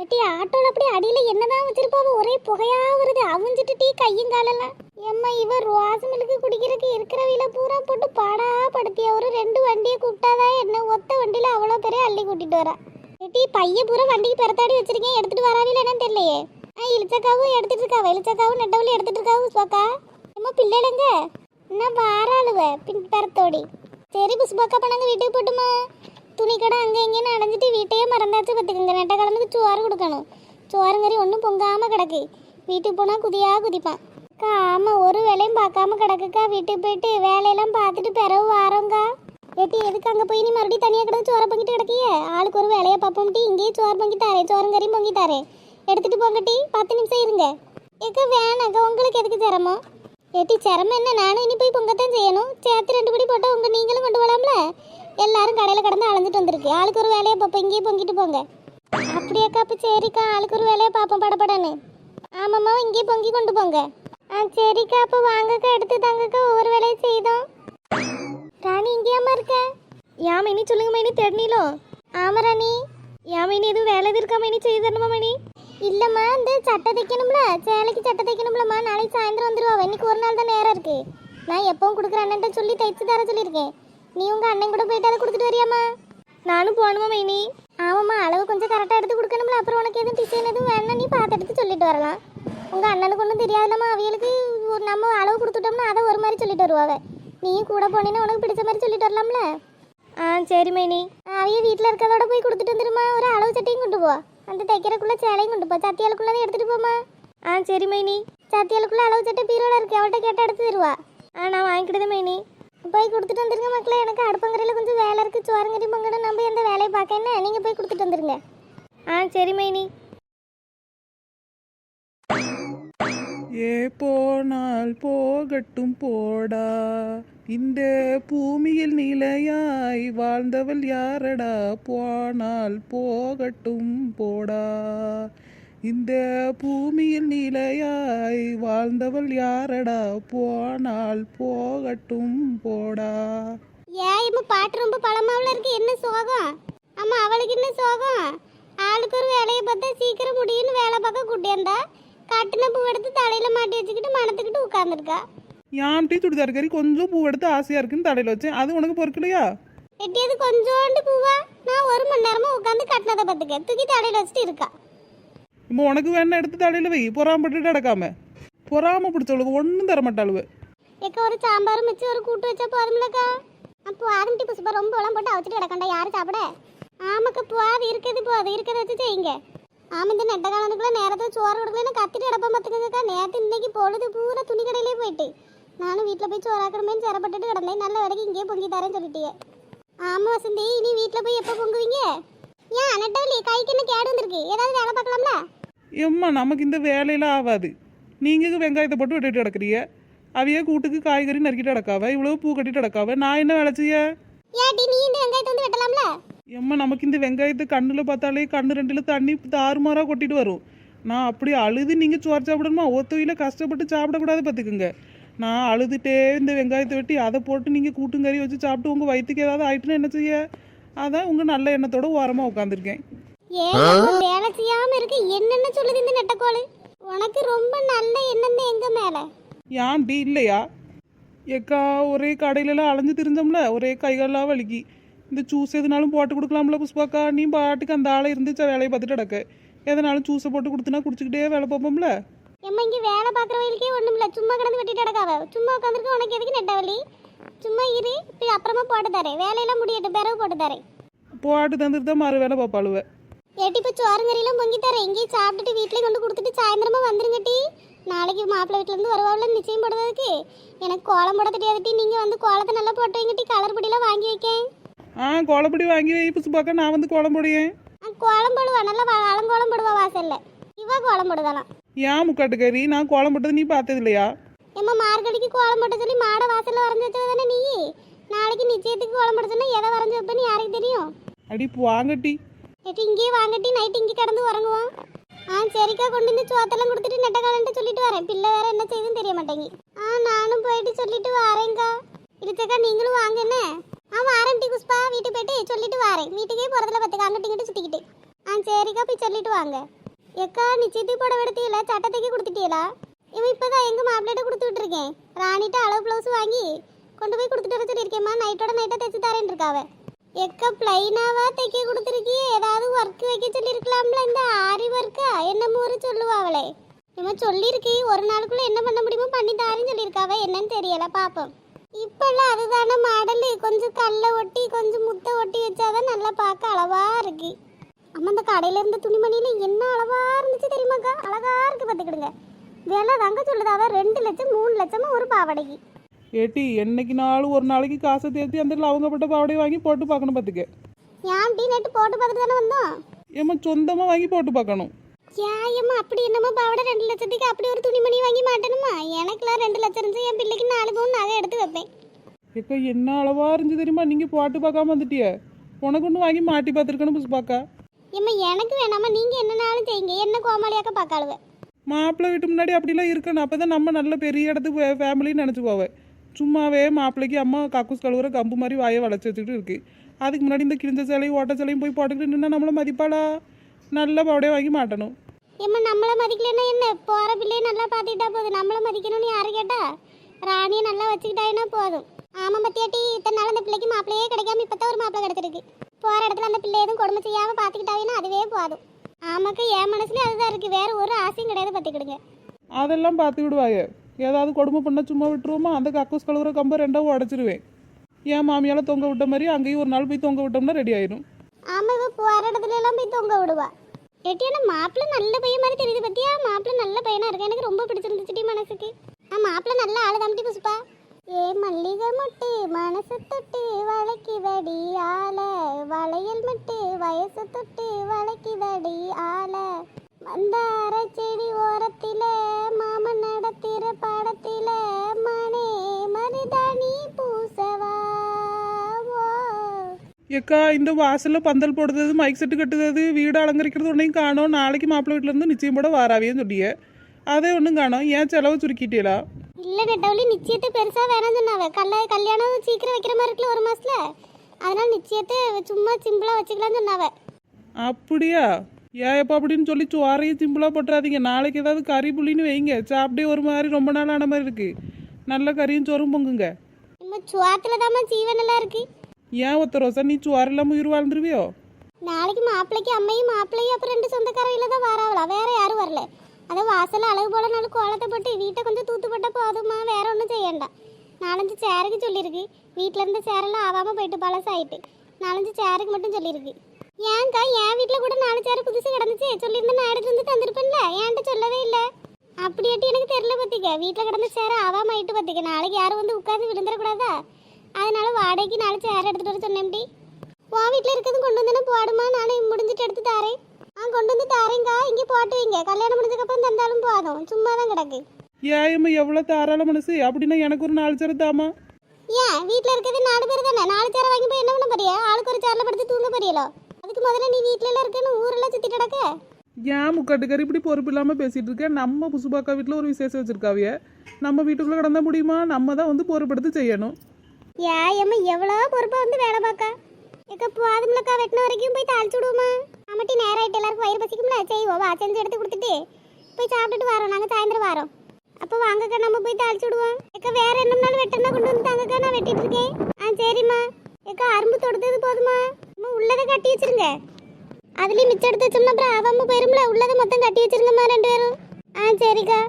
ஏட்டி ஆட்டோல அப்படியே அடியில என்னதான் வச்சிருப்பாவ ஒரே புகையா வருது. அவிஞ்சிட்டு டீ கையங்காலெல்லாம் எம்மா இவ ரோஸ் மில்க்கு குடிக்கிறதுக்கு இருக்கிறவில பூரா போட்டு பாடா படுத்தியா? ஒரு ரெண்டு வண்டியை கூப்பிட்டாதான் என்ன? ஒத்த வண்டியில அவ்வளோ பேரே அள்ளி கூட்டிட்டு வரா. ஏட்டி பைய பூரா வண்டிக்கு பெறத்தாடி வச்சிருக்கேன். எடுத்துட்டு வராவில என்னன்னு தெரியலையே. ஆ இளிச்சக்காவும் எடுத்துட்டு இருக்காவ இளிச்சக்காவும் நெட்டவழி எடுத்துட்டு இருக்காவும் சுவாக்கா எம்மா பிள்ளைடுங்க என்ன வாராளுவ? பின் பெறத்தோடி சரி புஷ்பாக்கா பண்ணாங்க வீட்டுக்கு போட்டுமா? துணி கடை அங்கே இங்கேன்னு அடைஞ்சிட்டு வீட்டையே மறந்தாச்சு பார்த்துக்குங்க நெட்ட கிழமைக்கு சோறு கொடுக்கணும். சோறுங்கறி ஒன்றும் பொங்காமல் கிடக்கு. வீட்டுக்கு போனால் குதியாக குதிப்பான். அக்கா ஆமாம் ஒரு வேலையும் பார்க்காம கிடக்குக்கா. வீட்டுக்கு போயிட்டு வேலையெல்லாம் பார்த்துட்டு பிறகு வாரோங்க்கா ஏட்டி எதுக்கு அங்கே போய் நீ மறுபடியும் தனியாக கிடந்து சோறை பொங்கிட்டு கிடக்கியே? ஆளுக்கு ஒரு வேலையை பார்ப்போம்ட்டி இங்கேயே சோறு பொங்கி தாரேன். சோறுங்கறியும் பொங்கி தாரே எடுத்துகிட்டு போங்கட்டி பத்து நிமிஷம் இருங்க. ஏக்கா வேணாக்கா உங்களுக்கு எதுக்கு சிரமம்? ஏட்டி சிரமம் என்ன? நானும் இனி போய் பொங்கத்தான் செய்யணும். சேர்த்து ரெண்டு படி போட்டால் உங்கள் நீங்களும் கொண்டு எல்லாரும் கடையில் கடந்து அலைஞ்சிட்டு வந்திருக்கு. ஆளுக்கு ஒரு வேலையை பார்ப்போம். இங்கேயே பொங்கிட்டு போங்க. அப்படியாக்கா அப்போ சரிக்கா. ஆளுக்கு ஒரு வேலையை பார்ப்போம். படப்படன்னு ஆமாம்மா இங்கேயே பொங்கி கொண்டு போங்க. ஆ சரிக்கா. அப்போ வாங்கக்கா எடுத்து தாங்கக்கா. ஒவ்வொரு வேலையை செய்தோம். ராணி இங்கேயாம்மா இருக்க? ஏன் மைனி சொல்லுங்க மைனி தேடினீலோ? ஆமா ராணி. யா மைனி எதுவும் வேலை எதுவும் இருக்கா மைனி செய்து தரணுமா மைனி இல்லைம்மா இந்த சட்டை தைக்கணும்ல? சேலைக்கு சட்டை தைக்கணும்லம்மா. நாளைக்கு சாயந்தரம் வந்துருவா. இன்னைக்கு ஒரு நாள் தான் நேரம் இருக்கு. நான் எப்பவும் கொடுக்குற அண்ணன்ட்ட சொல்லி தைச்சு தர சொல்லியிருக்கேன். நீ உங்க அண்ணன் கூட போயிட்டு அதை கொடுத்துட்டு வரியாம்மா? நானும் போகணுமா மைனி? ஆமாம்மா அளவு கொஞ்சம் கரெக்டாக எடுத்து கொடுக்கணும்ல. அப்புறம் உனக்கு எதுவும் டிசைன் எதுவும் வேணா நீ பார்த்து எடுத்து சொல்லிட்டு வரலாம். உங்க அண்ணனுக்கு ஒன்றும் தெரியாதுலம்மா அவியலுக்கு நம்ம அளவு கொடுத்துட்டோம்னா அதை ஒரு மாதிரி சொல்லிட்டு வருவாங்க. நீயும் கூட போனீங்கன்னா உனக்கு பிடிச்ச மாதிரி சொல்லிட்டு வரலாம்ல? ஆ சரி மைனி. அவைய வீட்டில் இருக்கிறதோட போய் கொடுத்துட்டு வந்துருமா. ஒரு அளவு சட்டையும் கொண்டு போ. அந்த தைக்கிறக்குள்ள சேலையும் கொண்டு போ. சத்தியாளுக்குள்ளே எடுத்துகிட்டு போமா ஆ சரி மைனி. சத்தியாளுக்குள்ள அளவு சட்டை பீரோட இருக்கு. அவள்கிட்ட கேட்டு எடுத்து தருவா. ஆ நான் வாங்கிக்கிடுது மைனி. போய் கொடுத்துட்டு வந்துருங்க மக்களே. எனக்கு அடுப்பங்கரையில் கொஞ்சம் வேலை இருக்குது சோறுங்கறி பொங்கணும் நம்ம எந்த வேலையை பார்க்க என்ன? நீங்கள் போய் கொடுத்துட்டு வந்துருங்க. ஆ சரி மைனி. ஏ போனால் போகட்டும் போடா. இந்த பூமியில் நிலையாய் வாழ்ந்தவள் யாரடா? போனால் போகட்டும் போடா. இந்த பூமியில் நிலையாய் வாழ்ந்தவள் யாரடா? போனால் போகட்டும் போடா. ஏன் இப்போ பாட்டு ரொம்ப பழமாவில் இருக்கு. என்ன சோகம்? ஆமா அவளுக்கு என்ன சோகம்? ஆளுக்கு ஒரு வேலையை பார்த்தா சீக்கிரம் முடியும்னு வேலை பார்க்க கூட்டியாந்தா கட்டின பூ எடுத்து தலையில மாட்டி வச்சுக்கிட்டு மணத்துக்கிட்டு உட்காந்துருக்கா யான்ட்டி சுடிதார் கறி கொஞ்சம் பூ எடுத்து ஆசையா இருக்குன்னு தடையில வச்சேன். அது உனக்கு பொறுக்கலையா வெட்டியது கொஞ்சோண்டு பூவா? நான் ஒரு மணி நேரமா உட்காந்து கட்டினதை பார்த்துக்க. தூக்கி தலையில வச்சுட்டு இருக்கா. இப்போ உனக்கு வேணா எடுத்து தலையில வை. பொறாமப்பட்டுட்டு அடக்காம பொறாம பிடிச்சவளுக்கு ஒன்றும் தர மாட்டாளுவ. எக்க ஒரு சாம்பார் மிச்சம் ஒரு கூட்டு வச்சா போதும்லக்கா. அப்போ ஆரம்பி புஷ்பா ரொம்ப எல்லாம் போட்டு அவச்சிட்டு கிடக்கண்டா யாரும் சாப்பிட? ஆமாக்கா போது இருக்குது போது இருக்கிறத வச்சு செய்யுங்க. ஆமா இந்த நெட்ட காலத்துக்குள்ள நேரத்தில் சோறு கொடுக்கலன்னு கத்திட்டு கிடப்பேன் பார்த்துக்கங்கக்கா நேற்று இன்னைக்கு பொழுது பூரா துணி கடையிலே போயிட்டு. நானும் வீட்டில் போய் சோறாக்கணுமேனு சிறப்பட்டுட்டு கிடந்தேன். நல்ல வரைக்கும் இங்கேயே பொங்கி தரேன்னு சொல்லிட்டீங்க ஆமா வசந்தி இனி வீட்டில் போய் எப்போ பொங்குவீங்க? ஏன் நெட்டவலி கைக்கு என்ன கேடு வந்திருக்கு? ஏதாவது வேலை பார்க்கலாம்ல? எம்மா நமக்கு இந்த வேலையெல்லாம் ஆகாது. நீங்கள் வெங்காயத்தை போட்டு வெட்டிட்டு கிடக்குறீங்க? அவைய கூட்டுக்கு காய்கறி நறுக்கிட்டு கிடக்காவ? இவ்வளவு பூ கட்டிட்டு கிடக்காவ? நான் என்ன வேலை செய்ய? எம்மா நமக்கு இந்த வெங்காயத்தை கண்ணில் பார்த்தாலே கண்ணு ரெண்டுல தண்ணி தாறுமாறாக கொட்டிட்டு வரும். நான் அப்படி அழுது நீங்கள் சோறு சாப்பிடணுமா? ஒத்தையில் கஷ்டப்பட்டு சாப்பிடக்கூடாது பார்த்துக்குங்க. நான் அழுதுட்டே இந்த வெங்காயத்தை வெட்டி அதை போட்டு நீங்கள் கூட்டுங்கறி வச்சு சாப்பிட்டு உங்கள் வயிற்றுக்கு ஏதாவது ஆயிட்டுன்னா என்ன செய்ய? அதான் உங்கள் நல்ல எண்ணத்தோட ஓரமாக உட்காந்துருக்கேன் ஏன் வேலை செய்யாம இருக்கு? என்னென்ன சொல்லுது இந்த நெட்டக்கோளு? உனக்கு ரொம்ப நல்ல எண்ணம் தான் எங்க மேல. ஏன் டி இல்லையா? ஏக்கா ஒரே கடையிலலாம் அலைஞ்சு திரிஞ்சோம்ல ஒரே கைகாலெலாம் வலிக்கி. இந்த ஜூஸ் எதுனாலும் போட்டு கொடுக்கலாம்ல புஷ்பாக்கா? நீ பாட்டுக்கு அந்த ஆளை இருந்துச்சு வேலையை பார்த்துட்டு கிடக்க? எதனாலும் ஜூஸை போட்டு கொடுத்தனா குடிச்சிக்கிட்டே வேலை பார்ப்போம்ல? எம்மா இங்க வேலை பாக்குறவங்களுக்கே ஒண்ணும் இல்ல சும்மா கிடந்து வெட்டிட்டு கிடக்காவ சும்மா உட்காந்துருக்கு உனக்கு எதுக்கு நெட்டவலி சும்மா இரு இப்ப அப்புறமா போட்டு தரேன். வேலையெல்லாம் முடியட்டும் பிறகு போட்டு தரேன். போட்டு தந்துட்டு தான் மறு வேலை பார்ப்பாளுவ. ஏட்டி இப்ப சோறுங்கறியெல்லாம் பொங்கி தரேன். இங்கேயே சாப்பிட்டுட்டு வீட்லயே கொண்டு கொடுத்துட்டு சாயந்தரமா வந்துருங்க டி. நாளைக்கு மாப்பிள்ளை வீட்டுல இருந்து வருவாவில் நிச்சயம் போடுறதுக்கு. எனக்கு கோலம் போட தெரியாது டி. நீங்க வந்து கோலத்தை நல்லா போட்டு வைங்க டி. கலர் பொடியெல்லாம் வாங்கி வைக்கேன். ஆ கோலப்பொடி வாங்கி வை புஷ்பாக்கா நான் வந்து கோலம் போடுவேன். கோலம் போடுவா. நல்லா அலங்கோலம் போடுவா வாசல்ல. இவ கோலம் போடுதாலாம் ஏன் முக்காட்டுக்கறி நான் கோலம் போட்டது நீ பார்த்தது இல்லையா எம்மா மார்கழிக்கு கோலம் போட்ட சொல்லி மாடை வாசல்ல வரைஞ்சி வச்சவ தானே நீ? நாளைக்கு நிச்சயத்துக்கு கோலம் போட சொன்னா எதை வரைஞ்சி வைப்பேன்னு யாருக்கு தெரியும்? அடி வாங்கட்டி எட்டி இங்கேயே வாங்கட்டி நைட் இங்கே கடந்து உறங்குவோம். ஆ சரிக்கா கொண்டு வந்து சோத்தெல்லாம் கொடுத்துட்டு நெட்டக்காலன்ட்டு சொல்லிட்டு வரேன். பிள்ளை வேற என்ன செய்யுதுன்னு தெரிய மாட்டேங்கி. ஆ நானும் போயிட்டு சொல்லிட்டு வரேங்க்கா இழுச்சக்கா நீங்களும் வாங்க என்ன? ஆ ஆ வாரேன் டி புஷ்பா. வீட்டுக்கு போயிட்டு சொல்லிட்டு வரேன். வீட்டுக்கே போகிறதுல பார்த்துக்க அங்கிட்டு இங்கிட்டு சுற்றிக்கிட்டு ஆ சரிக்கா போய் சொல்லிட்டு வாங்க. எக்கா நிச்சயத்துக்கு புடவை எடுத்தீங்களா சட்டத்துக்கு கொடுத்துட்டீங்களா இவன் இப்போதான் எங்கள் மாப்பிள்ளைகிட்ட கொடுத்து விட்டுருக்கேன். ராணிட்ட அளவு ப்ளவுஸ் வாங்கி கொண்டு போய் கொடுத்துட்டு வர சொல்லியிருக்கேம்மா. நைட்டோட நைட்டாக தைச்சு தரேன் இருக்காவே எக்க பிளைனாவா தைக்க கொடுத்துருக்கியே? ஏதாவது ஒர்க் வைக்க சொல்லியிருக்கலாம்ல இந்த ஆரி ஒர்க்கா என்னமோ ஒரு சொல்லுவா அவளே சொல்லியிருக்கி ஒரு நாளுக்குள்ள என்ன பண்ண முடியுமோ பண்ணி தாருன்னு சொல்லியிருக்காவ என்னன்னு தெரியல பாப்போம். இப்பெல்லாம் அதுதானே மாடல். கொஞ்சம் கல்லை ஒட்டி கொஞ்சம் முத்தை ஒட்டி வச்சாதான் நல்லா பார்க்க அளவா இருக்கு. அம்மா இந்த கடையில இருந்த துணிமணியில என்ன அளவா இருந்துச்சு தெரியுமாக்கா? அழகா இருக்கு பார்த்துக்கிடுங்க. விலை தாங்க சொல்லுதாவ ரெண்டு லட்சம் மூணு லட்சமா ஒரு பாவாடைக்கு. ஏட்டி என்னைக்கு நாளும் ஒரு நாளைக்கு காசை தேர்த்தி அந்த லவங்கப்பட்ட பாவடையை வாங்கி போட்டு பார்க்கணும் பார்த்துக்க. ஏன் டீ நெட்டு போட்டு பார்த்துட்டு தானே வந்தோம்? ஏம்மா சொந்தமாக வாங்கி போட்டு பார்க்கணும். ஏம்மா அப்படி என்னம்மா பாவாடை? ரெண்டு லட்சத்துக்கு அப்படி ஒரு துணிமணி வாங்கி மாட்டணுமா? எனக்குலாம் ரெண்டு லட்சம் இருந்துச்சு என் பிள்ளைக்கு நாலு பவுன் நகை எடுத்து வைப்பேன். ஏக்கா என்ன அளவா இருந்துச்சு தெரியுமா? நீங்கள் போட்டு பார்க்காம வந்துட்டிய. உனக்கு ஒன்று வாங்கி மாட்டி பார்த்துருக்கணும் புஷ்பாக்கா ஏம்மா எனக்கு வேணாமா நீங்க என்னனாலும் செய்யுங்க என்ன கோமாளியாக்க பார்க்காளுவ? மாப்பிள்ளை வீட்டு முன்னாடி அப்படிலாம் இருக்கணும். அப்போ தான் நம்ம நல்ல பெரிய இடத்துக்கு ஃபேமிலின்னு நினச்சி போவேன் சும்மாவே மாப்பிள்ளைக்கு அம்மா கக்கூஸ் கழுவுற கம்பு மாதிரி வாயை வளைச்சி வச்சுக்கிட்டு இருக்கு. அதுக்கு முன்னாடி இந்த கிழிஞ்ச சேலையும் ஓட்ட சேலையும் போய் போட்டுக்கிட்டு நின்னா நம்மள மதிப்பாளா? நல்ல பாவடையை வாங்கி மாட்டணும். ஏம்மா நம்மள மதிக்கலன்னா என்ன? போற பிள்ளைய நல்லா பார்த்துக்கிட்டா போதும். நம்மள மதிக்கணும்னு யாரு கேட்டா? ராணியை நல்லா வச்சுக்கிட்டாங்கன்னா போதும்? ஆமா பத்தியாட்டி இத்தனை நாள் அந்த பிள்ளைக்கு மாப்பிள்ளையே கிடைக்காம இப்பதான் ஒரு மாப்பிள்ளை கிடைச்சிருக்கு. போற இடத்துல அந்த பிள்ளை எதுவும் கொடுமை செய்யாம பார்த்துக்கிட்டாங்கன்னா அதுவே போதும். ஆமாக்கா என் மனசுலயும் அதுதான் இருக்கு. வேற ஒரு ஆசையும் கிடையாது பார்த்துக்கிடுங்க. அதெல்லாம் பார்த்துக்கிடுவாய. ஏதாவது கொடுமை பண்ண சும்மா விட்டுருவோமா? அந்த கக்கூஸ் கழுவுற கம்பை ரெண்டாவும் உடச்சிருவேன். ஏன் மாமியால தொங்க விட்ட மாதிரி அங்கேயும் ஒரு நாள் போய் தொங்க விட்டோம்னா ரெடி ஆயிடும் ஆமா இவ போற இடத்துல எல்லாம் போய் தொங்க விடுவா. எட்டியான மாப்பிள்ள நல்ல பையன் மாதிரி தெரியுது பத்தியா? மாப்பிள்ள நல்ல பையனா இருக்கு எனக்கு ரொம்ப பிடிச்சிருந்துச்சுடி மனசுக்கு. ஆ மாப்பிள்ள நல்ல ஆளு தம்பி புஷ்பா ஏ மல்லிகை மொட்டு மனசு தொட்டு வளைக்குதடி ஆல வளையல் மட்டு வயசு தொட்டு வளைக்குதடி ஆல மந்தார செடி ஓரத்தில மாமன் நடத்திற படத்தில மனே மருதாணி பூசவா. ஏக்கா இந்த வாசல்ல பந்தல் போடுறது மைக் செட்டு கட்டுறது வீடு அலங்கரிக்கிறது ஒன்றையும் காணோம். நாளைக்கு மாப்பிள்ளை வீட்டுல இருந்து நிச்சயம் போட வாராவேன்னு சொல்லிய. அதே ஒன்றும் காணோம். ஏன் செலவு சுருக்கிட்டீங்களா இல்ல நெட்டவழி நிச்சயத்தை பெருசா வேணாம் சொன்னாவ. கல்ல கல்யாணம் சீக்கிரம் வைக்கிற மாதிரி இருக்குல்ல ஒரு மாசத்துல? அதனால நிச்சயத்தை சும்மா சிம்பிளா வச்சுக்கலாம்னு சொன்னாவ. அப்படியா? ஏன் எப்போ அப்படின்னு சொல்லி சோறையும் சிம்பிளாக போட்டுறாதீங்க. நாளைக்கு ஏதாவது கறி புள்ளின்னு வைங்க. சாப்பிட்டே ஒரு மாதிரி ரொம்ப நாள் ஆன மாதிரி இருக்கு. நல்ல கறியும் சோறும் பொங்குங்க. சுவாத்துல தாம்மா ஜீவன் எல்லாம் இருக்கு. ஏன் ஒத்த ரோசா? நீ சோறு இல்லாமல் உயிர் வாழ்ந்துருவியோ? நாளைக்கு மாப்பிள்ளைக்கு அம்மையும் மாப்பிள்ளையும் அப்புறம் ரெண்டு சொந்தக்காரவையில தான் வராவளா? வேற யாரும் வரல. அதான் வாசல்ல அழகு போல நாலு கோலத்தை போட்டு வீட்டை கொஞ்சம் தூத்து போட்டா போதுமா வேற ஒன்றும் செய்யண்டாம் நாலஞ்சு சேருக்கு சொல்லியிருக்கு. வீட்டில் இருந்த சேரெல்லாம் ஆகாம போயிட்டு பழசாயிட்டு. நாலஞ்சு சேருக்கு மட்டும் சொல்லியிருக்கு. ஏன்க்கா என் வீட்டில் கூட நாலு சேர் புதுசு கிடந்துச்சு. சொல்லியிருந்தா நான் எடுத்து வந்து தந்திருப்பேன்ல. ஏன்ட்ட சொல்லவே இல்லை. அப்படியாட்டி எனக்கு தெரியல பத்திக்க வீட்டில் கிடந்த சேர ஆகாம ஆயிட்டு பத்திக்க நாளைக்கு யாரும் வந்து உட்காந்து விழுந்துடக்கூடாதா? அதனால வாடகைக்கு நாலு சேர் எடுத்துட்டு வர சொன்னேன்டி உன் வீட்டில் இருக்கிறது கொண்டு வந்தேன்னா போடுமா? நானே முடிஞ்சிட்டு எடுத்து தாரேன். ஆ கொண்டு வந்து தாரேங்க்கா இங்கே போட்டு வைங்க. கல்யாணம் முடிஞ்சக்கப்புறம் தந்தாலும் போதும். சும்மா தான் கிடக்கு. ஏயம்மா எவ்வளோ தாராள மனசு? அப்படின்னா எனக்கு ஒரு நாலு சேர் தாமா ஏன்? வீட்டில் இருக்கிறது நாலு பேர் தானே? நாலு சேரை வாங்கி போய் என்ன பண்ண போறியா? ஆளுக்கு ஒரு சேரில் படுத்து தூங்க போறியலோ? அதுக்கு முதல்ல நீ வீட்டில எல்லாம் இருக்கன்னு ஊரெல்லாம் சுத்திட்டு கிடக்க? ஏன் முக்காட்டுக்காரி இப்படி பொறுப்பு இல்லாமல் பேசிட்டு இருக்கேன் நம்ம புசுபாக்கா வீட்டில் ஒரு விசேஷம் வச்சிருக்காவிய நம்ம வீட்டுக்குள்ளே கிடந்தா முடியுமா? நம்ம தான் வந்து பொறுப்படுத்து செய்யணும். ஏன் ஏம்மா எவ்வளோ பொறுப்பாக வந்து வேலை பார்க்க? எக்க போதும்லக்கா வெட்டின வரைக்கும் போய் தாளிச்சு விடுவோமா? ஆமாட்டி நேரம் ஆயிட்டு எல்லாருக்கும் வயிறு பசிக்கும்ல? செய்வோம் வா செஞ்சு எடுத்து கொடுத்துட்டு போய் சாப்பிட்டுட்டு வரோம். நாங்கள் சாயந்தரம் வரோம். அப்போ வாங்கக்கா நம்ம போய் தாளிச்சு விடுவோம். எக்க வேற என்னம்னாலும் வெட்டனா கொண்டு வந்து தாங்கக்கா நான் வெட்டிட்டு இருக்கேன். ஆ சரிம்மா. எக்கா அரும்பு தொடுத்தது போதுமா அம்மா உள்ளதை கட்டி வச்சிருங்க. அதுலேயும் மிச்சம் எடுத்து வச்சோம்னா அப்புறம் ஆகாம போயிரும்ல உள்ளதை மொத்தம் கட்டி வச்சிருங்கம்மா ரெண்டு பேரும். ஆ சரிக்கா.